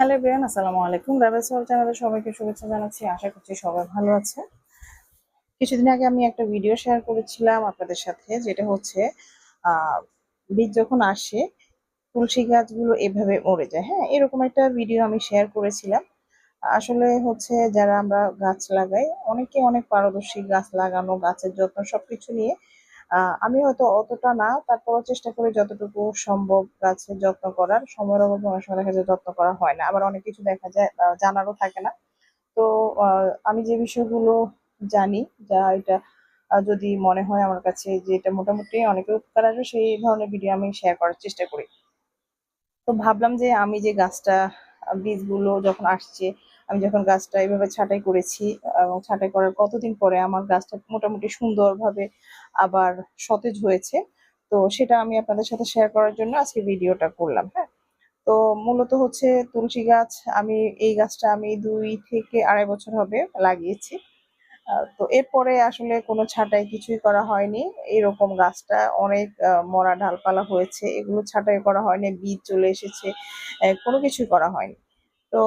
Hello বিয়ান আসসালামু আলাইকুম। রাবেল সোয়াল চ্যানেলে সবাইকে শুভেচ্ছা জানাচ্ছি। আশা করছি সবাই ভালো আছে কিছুদিন আগে আমি একটা ভিডিও শেয়ার করেছিলাম আপনাদের সাথে, যেটা হচ্ছে বীজ যখন আসে, তুলসী গাছগুলো এভাবে মরে যায়। হ্যাঁ এরকম একটা ভিডিও আমি শেয়ার করেছিলাম। আসলে হচ্ছে, যারা আমরা গাছ লাগাই, অনেকে অনেক পারদর্শী গাছ লাগানো, গাছের যত্ন সবকিছু নিয়ে আমি হয়তো অতটা না, তারপরও চেষ্টা করি যতটুকু সম্ভব গাছের যত্ন করার। সময়ের অভাবে অনেক সময় দেখা যায় যত্ন করা হয় না। আবার অনেক কিছু দেখা যায় জানারও থাকে না। তো আমি যে বিষয়গুলো জানি, যা এটা যদি মনে হয় আমার কাছে যে এটা মোটামুটি অনেকের উপকার আসবে, সেই ধরনের ভিডিও আমি শেয়ার করার চেষ্টা করি। তো ভাবলাম যে আমি যে গাছটা বীজগুলো যখন আসছে, আমি যখন গাছটা এইভাবে ছাঁটাই করেছি, এবং ছাঁটাই করার কতদিন পরে আমার গাছটা মোটামুটি সুন্দরভাবে আবার সতেজ হয়েছে। তো সেটা আমি আপনাদের সাথে শেয়ার করার জন্য আজকে ভিডিওটা করলাম হ্যাঁ? তো মূলত হচ্ছে তুলসী গাছ, আমি এই গাছটা আমি দুই থেকে আড়াই বছর হবে লাগিয়েছি। তো এরপরে আসলে কোনো ছাঁটাই কিছুই করা হয়নি। এরকম গাছটা অনেক মরা ডালপালা হয়েছে। এগুলো ছাঁটাই করা হয়নি, বীজ চলে এসেছে কোনো কিছুই করা হয়নি। তো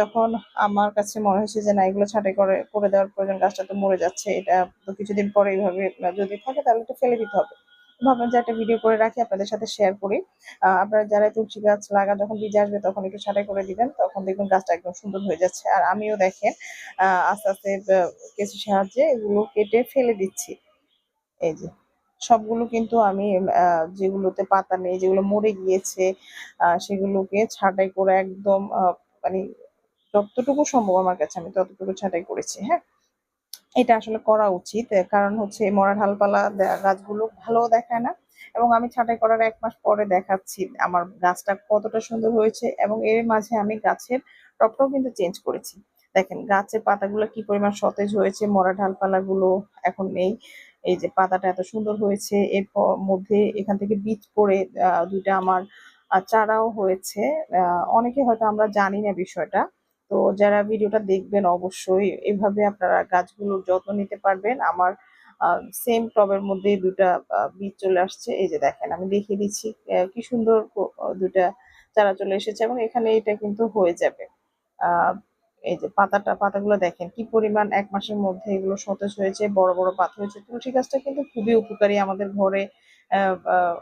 যখন আমার কাছে মনে হয়েছে যে না, এগুলো ছাঁটাই করে করে দেওয়ার প্রয়োজন, গাছটা তো মরে যাচ্ছে, এটা তো কিছুদিন পরে এইভাবে যদি থাকে তাহলে তো ফেলে দিতে হবে। ভাবলাম যে একটা ভিডিও করে রাখি, আপনাদের সাথে শেয়ার করি। আপনারা যারা তুলসী গাছ লাগান যখন বীজ আসবে তখন একটু ছাঁটাই করে দিবেন, তখন দেখবেন গাছটা একদম সুন্দর হয়ে যাচ্ছে। আর আমিও দেখেন আস্তে আস্তে কেঁচি সাহায্যে এগুলো কেটে ফেলে দিচ্ছি। এই যে, সবগুলো কিন্তু আমি যেগুলোতে পাতা নেই, যেগুলো মরে গিয়েছে সেগুলোকে ছাঁটাই করে একদম মানে যতটুকু সম্ভব আমার কাছে, আমি ততটুকু ছাঁটাই করেছি হ্যাঁ? এটা আসলে করা উচিত কারণ হচ্ছে মরা ঢালপালা গাছগুলো ভালো দেখায় না। এবং আমি ছাঁটাই করার এক মাস পরে দেখাচ্ছি আমার গাছটা কতটা সুন্দর হয়েছে এবং এর মাঝে আমি গাছের টবটাও কিন্তু চেঞ্জ করেছি। দেখেন, গাছের পাতাগুলো কি পরিমাণ সতেজ হয়েছে মরা ঢালপালাগুলো এখন নেই। এই যে পাতাটা এত সুন্দর হয়েছে এর মধ্যে এখান থেকে বীজ পড়ে দুইটা আমার চারাও হয়েছে। অনেকে হয়তো আমরা জানি না বিষয়টা। তো যারা ভিডিওটা দেখবেন অবশ্যই এভাবে আপনারা গাছগুলোর যত্ন নিতে পারবেন। আমার সেম টবের মধ্যে দুটা বীজ চলে আসছে। এই যে দেখেন, আমি দেখিয়ে দিচ্ছি কি সুন্দর দুটা চারা চলে এসেছে এবং এখানে এটা কিন্তু হয়ে যাবে। এই যে পাতাটা, পাতাগুলো দেখেন, কি পরিমাণ এক মাসের মধ্যে এগুলো সতেজ হয়েছে, বড় বড় পাতা হয়েছে। তুলসী গাছটা কিন্তু খুবই উপকারী আমাদের ঘরে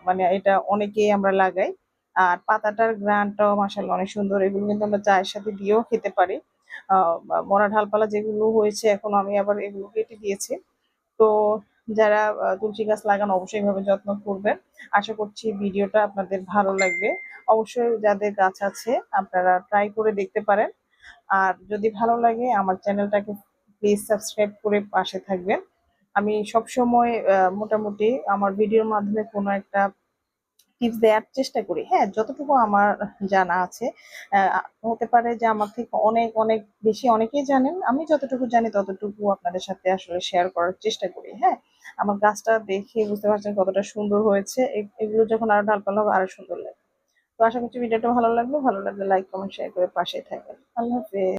মানে এটা অনেকেই আমরা লাগাই। আর পাতাটার গ্রানটাও মাসাল্লাহ অনেক সুন্দর। এগুলো কিন্তু আমরা চায়ের সাথে দিয়েও খেতে পারি। মরা ঢালপালা যেগুলো হয়েছে, এখন আমি আবার এগুলো কেটে দিয়েছি। তো যারা তুলসী গাছ লাগান অবশ্যই এভাবে যত্ন করবেন। আশা করছি ভিডিওটা আপনাদের ভালো লাগবে। অবশ্যই যাদের গাছ আছে, আপনারা ট্রাই করে দেখতে পারেন। আর যদি ভালো লাগে, আমার চ্যানেলটাকে প্লিজ সাবস্ক্রাইব করে পাশে থাকবেন। আমি সবসময় মোটামুটি আমার ভিডিওর মাধ্যমে কোনো একটা টিপস দেওয়ার চেষ্টা করি। হ্যাঁ যতটুকু আমার জানা আছে হতে পারে যে আমার থেকে অনেক অনেক বেশি অনেকেই জানেন। আমি যতটুকু জানি ততটুকু আপনাদের সাথে আসলে শেয়ার করার চেষ্টা করি। হ্যাঁ আমার গাছটা দেখে বুঝতে পারছেন কতটা সুন্দর হয়েছে। এগুলো যখন আরও ডালপালা হবে, আরও সুন্দর লাগবে। তো আশা করছি ভিডিওটা ভালো লাগবে ভালো লাগলে লাইক কমেন্ট শেয়ার করে পাশে থাকবেন। আল্লাহ হাফেজ।